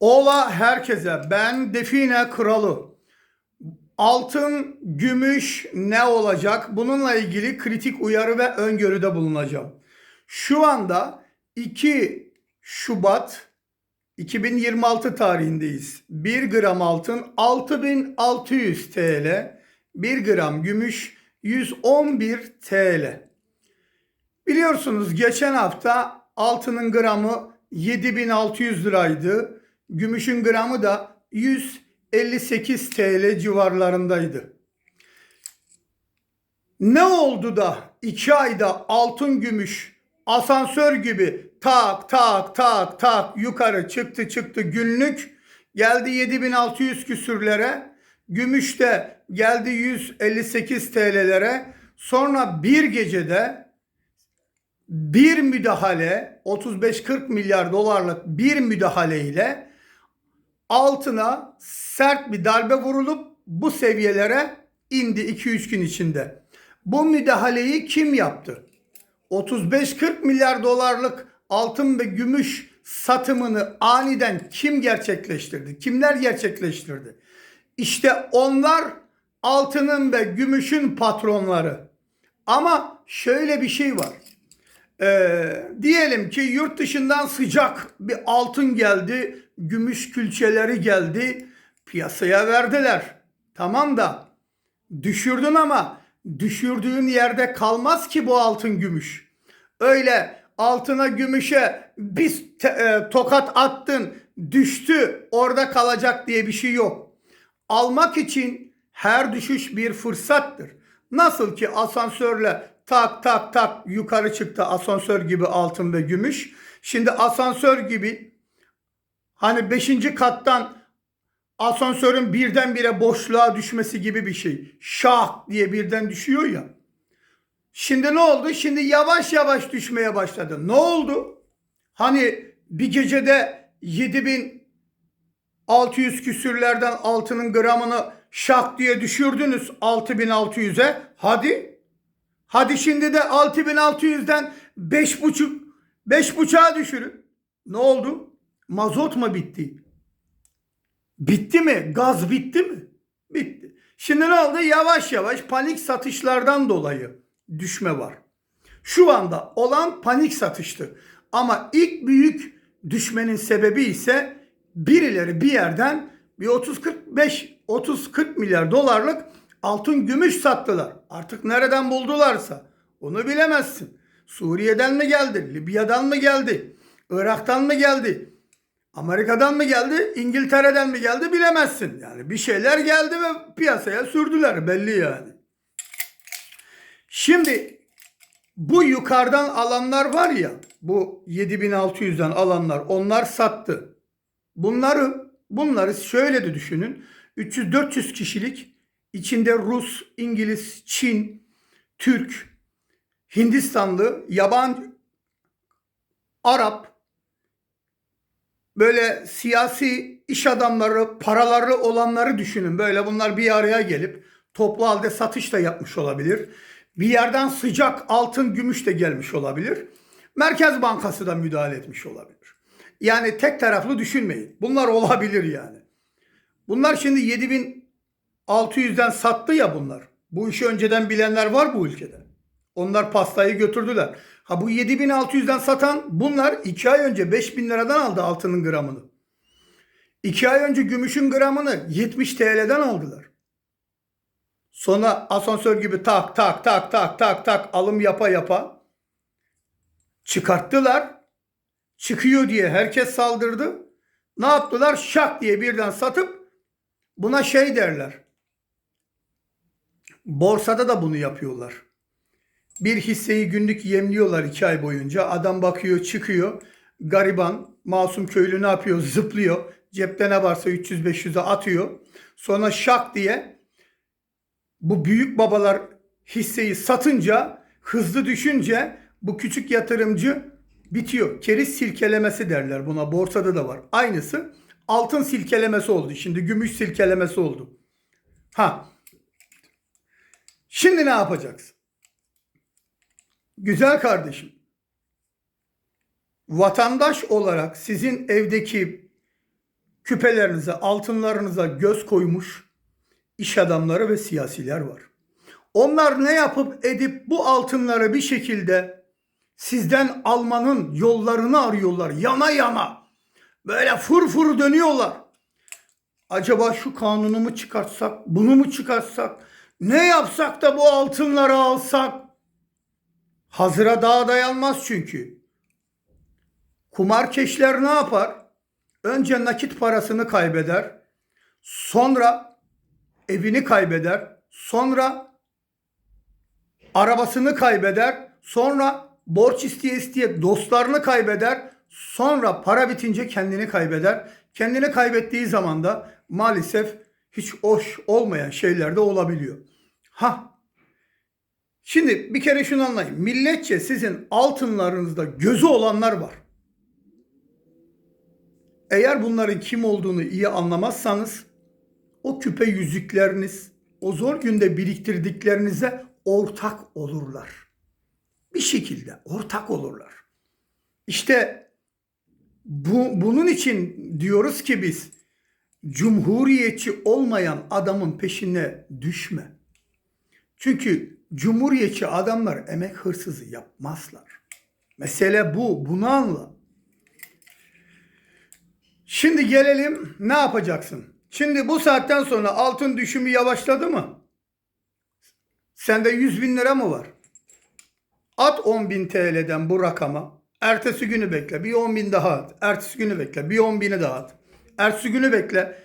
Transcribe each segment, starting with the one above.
Ola herkese ben Define Kralı. Altın, gümüş ne olacak? Bununla ilgili kritik uyarı ve öngörüde bulunacağım. Şu anda 2 Şubat 2026 tarihindeyiz. 1 gram altın 6600 TL, 1 gram gümüş 111 TL. Biliyorsunuz geçen hafta altının gramı 7600 liraydı. Gümüşün gramı da 158 TL civarlarındaydı. Ne oldu da 2 ayda altın gümüş asansör gibi tak tak tak tak yukarı çıktı çıktı günlük geldi 7600 küsürlere gümüş de geldi 158 TL'lere sonra bir gecede bir müdahale 35-40 milyar dolarlık bir müdahale ile altına sert bir darbe vurulup bu seviyelere indi 2-3 gün içinde. Bu müdahaleyi kim yaptı? 35-40 milyar dolarlık altın ve gümüş satımını aniden kim gerçekleştirdi? Kimler gerçekleştirdi? İşte onlar altının ve gümüşün patronları. Ama şöyle bir şey var. Ee, diyelim ki yurt dışından sıcak bir altın geldi, gümüş külçeleri geldi, piyasaya verdiler. Tamam da düşürdün ama düşürdüğün yerde kalmaz ki bu altın gümüş. Öyle altına gümüşe bir te- e, tokat attın, düştü, orada kalacak diye bir şey yok. Almak için her düşüş bir fırsattır. Nasıl ki asansörle tak tak tak yukarı çıktı asansör gibi altın ve gümüş. Şimdi asansör gibi hani 5. kattan asansörün birdenbire boşluğa düşmesi gibi bir şey. Şah diye birden düşüyor ya. Şimdi ne oldu? Şimdi yavaş yavaş düşmeye başladı. Ne oldu? Hani bir gecede 7600 küsürlerden altının gramını şak diye düşürdünüz 6600'e. Hadi. Hadi şimdi de 6600'den 5,5 5,5'a düşürün. Ne oldu? Mazot mu bitti? Bitti mi? Gaz bitti mi? Bitti. Şimdi ne oldu? Yavaş yavaş panik satışlardan dolayı düşme var. Şu anda olan panik satıştı. Ama ilk büyük düşmenin sebebi ise birileri bir yerden bir 30-45 30-40 milyar dolarlık altın gümüş sattılar. Artık nereden buldularsa onu bilemezsin. Suriye'den mi geldi? Libya'dan mı geldi? Irak'tan mı geldi? Amerika'dan mı geldi? İngiltere'den mi geldi? Bilemezsin. Yani bir şeyler geldi ve piyasaya sürdüler belli yani. Şimdi bu yukarıdan alanlar var ya bu 7600'den alanlar onlar sattı. Bunları bunları şöyle de düşünün. 300-400 kişilik içinde Rus, İngiliz, Çin, Türk, Hindistanlı, yabancı, Arap, böyle siyasi iş adamları, paraları olanları düşünün. Böyle bunlar bir araya gelip toplu halde satış da yapmış olabilir. Bir yerden sıcak altın, gümüş de gelmiş olabilir. Merkez Bankası da müdahale etmiş olabilir. Yani tek taraflı düşünmeyin. Bunlar olabilir yani. Bunlar şimdi 7600'den sattı ya bunlar. Bu işi önceden bilenler var bu ülkede. Onlar pastayı götürdüler. Ha bu 7600'den satan bunlar 2 ay önce 5000 liradan aldı altının gramını. 2 ay önce gümüşün gramını 70 TL'den aldılar. Sonra asansör gibi tak tak tak tak tak tak alım yapa yapa çıkarttılar. Çıkıyor diye herkes saldırdı. Ne yaptılar? Şak diye birden satıp buna şey derler. Borsada da bunu yapıyorlar. Bir hisseyi günlük yemliyorlar iki ay boyunca. Adam bakıyor çıkıyor. Gariban, masum köylü ne yapıyor? Zıplıyor. Cepte ne varsa 300-500'e atıyor. Sonra şak diye bu büyük babalar hisseyi satınca hızlı düşünce bu küçük yatırımcı bitiyor. Keriz silkelemesi derler buna. Borsada da var. Aynısı altın silkelemesi oldu. Şimdi gümüş silkelemesi oldu. Ha. Şimdi ne yapacaksın? Güzel kardeşim. Vatandaş olarak sizin evdeki küpelerinize, altınlarınıza göz koymuş iş adamları ve siyasiler var. Onlar ne yapıp edip bu altınları bir şekilde sizden almanın yollarını arıyorlar. Yana yana. Böyle fır fır dönüyorlar. Acaba şu kanunu mu çıkartsak, bunu mu çıkartsak, ne yapsak da bu altınları alsak? Hazıra daha dayanmaz çünkü. Kumarkeşler ne yapar? Önce nakit parasını kaybeder. Sonra evini kaybeder. Sonra arabasını kaybeder. Sonra borç isteye isteye dostlarını kaybeder. Sonra para bitince kendini kaybeder. Kendini kaybettiği zaman da maalesef hiç hoş olmayan şeyler de olabiliyor. Ha Şimdi bir kere şunu anlayın. Milletçe sizin altınlarınızda gözü olanlar var. Eğer bunların kim olduğunu iyi anlamazsanız o küpe yüzükleriniz, o zor günde biriktirdiklerinize ortak olurlar. Bir şekilde ortak olurlar. İşte bu, bunun için diyoruz ki biz cumhuriyetçi olmayan adamın peşine düşme. Çünkü cumhuriyetçi adamlar emek hırsızı yapmazlar. Mesele bu. Bunu anla. Şimdi gelelim ne yapacaksın? Şimdi bu saatten sonra altın düşümü yavaşladı mı? Sende 100 bin lira mı var? At 10 bin TL'den bu rakama. Ertesi günü bekle. Bir 10 bin daha at. Ertesi günü bekle. Bir 10 bini daha at. Ertesi günü bekle.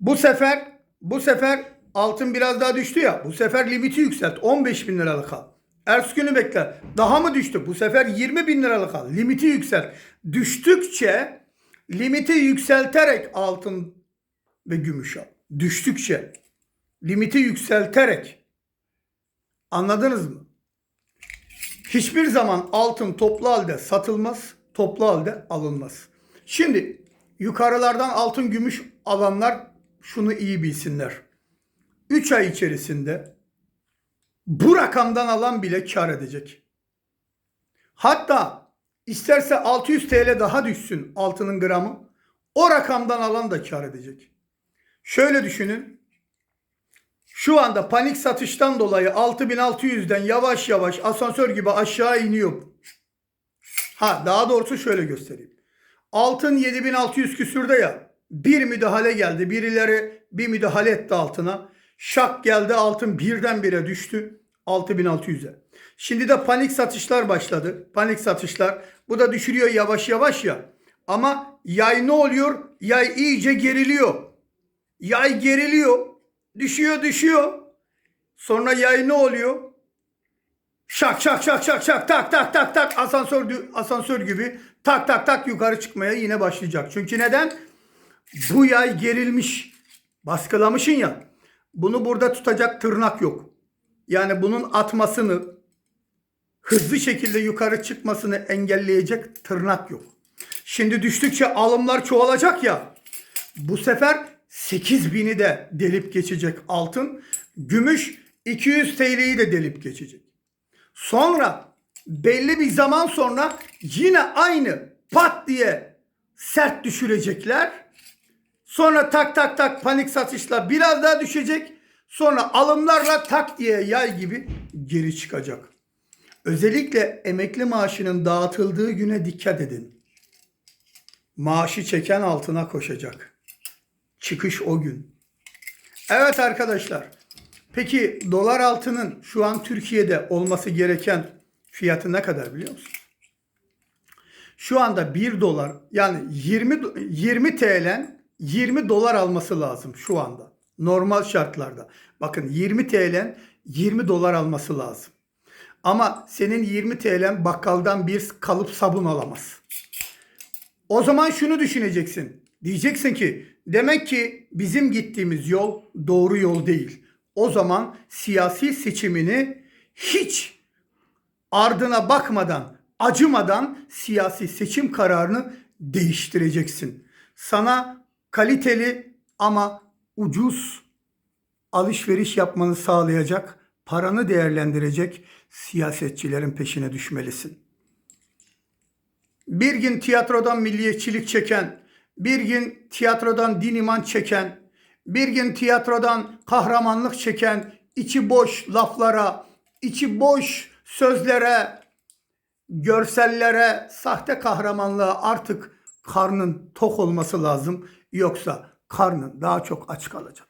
Bu sefer bu sefer altın biraz daha düştü ya. Bu sefer limiti yükselt. 15 bin liralık al. Ertesi günü bekle. Daha mı düştü? Bu sefer 20 bin liralık al. Limiti yükselt. Düştükçe limiti yükselterek altın ve gümüş al. Düştükçe limiti yükselterek anladınız mı? Hiçbir zaman altın toplu halde satılmaz, toplu halde alınmaz. Şimdi yukarılardan altın gümüş alanlar şunu iyi bilsinler. 3 ay içerisinde bu rakamdan alan bile kar edecek. Hatta isterse 600 TL daha düşsün altının gramı. O rakamdan alan da kar edecek. Şöyle düşünün. Şu anda panik satıştan dolayı 6600'den yavaş yavaş asansör gibi aşağı iniyor. Ha daha doğrusu şöyle göstereyim. Altın 7600 küsürde ya. Bir müdahale geldi. Birileri bir müdahale etti altına. Şak geldi altın birdenbire düştü 6600'e. Şimdi de panik satışlar başladı. Panik satışlar. Bu da düşürüyor yavaş yavaş ya. Ama yay ne oluyor? Yay iyice geriliyor. Yay geriliyor. Düşüyor düşüyor. Sonra yay ne oluyor? Şak şak şak şak şak tak tak tak tak asansör asansör gibi tak tak tak yukarı çıkmaya yine başlayacak. Çünkü neden? Bu yay gerilmiş. Baskılamışın ya. Bunu burada tutacak tırnak yok. Yani bunun atmasını hızlı şekilde yukarı çıkmasını engelleyecek tırnak yok. Şimdi düştükçe alımlar çoğalacak ya. Bu sefer 8000'i de delip geçecek altın. Gümüş 200 TL'yi de delip geçecek. Sonra belli bir zaman sonra yine aynı pat diye sert düşürecekler. Sonra tak tak tak panik satışla biraz daha düşecek. Sonra alımlarla tak diye yay gibi geri çıkacak. Özellikle emekli maaşının dağıtıldığı güne dikkat edin. Maaşı çeken altına koşacak. Çıkış o gün. Evet arkadaşlar. Peki dolar altının şu an Türkiye'de olması gereken fiyatı ne kadar biliyor musunuz? Şu anda 1 dolar yani 20 20 TL 20 dolar alması lazım şu anda. Normal şartlarda. Bakın 20 TL 20 dolar alması lazım. Ama senin 20 TL bakkaldan bir kalıp sabun alamaz. O zaman şunu düşüneceksin. Diyeceksin ki demek ki bizim gittiğimiz yol doğru yol değil. O zaman siyasi seçimini hiç ardına bakmadan, acımadan siyasi seçim kararını değiştireceksin. Sana kaliteli ama ucuz alışveriş yapmanı sağlayacak, paranı değerlendirecek siyasetçilerin peşine düşmelisin. Bir gün tiyatrodan milliyetçilik çeken, bir gün tiyatrodan diniman çeken, bir gün tiyatrodan kahramanlık çeken, içi boş laflara, içi boş sözlere, görsellere, sahte kahramanlığa artık karnın tok olması lazım. Yoksa karnın daha çok aç kalacak.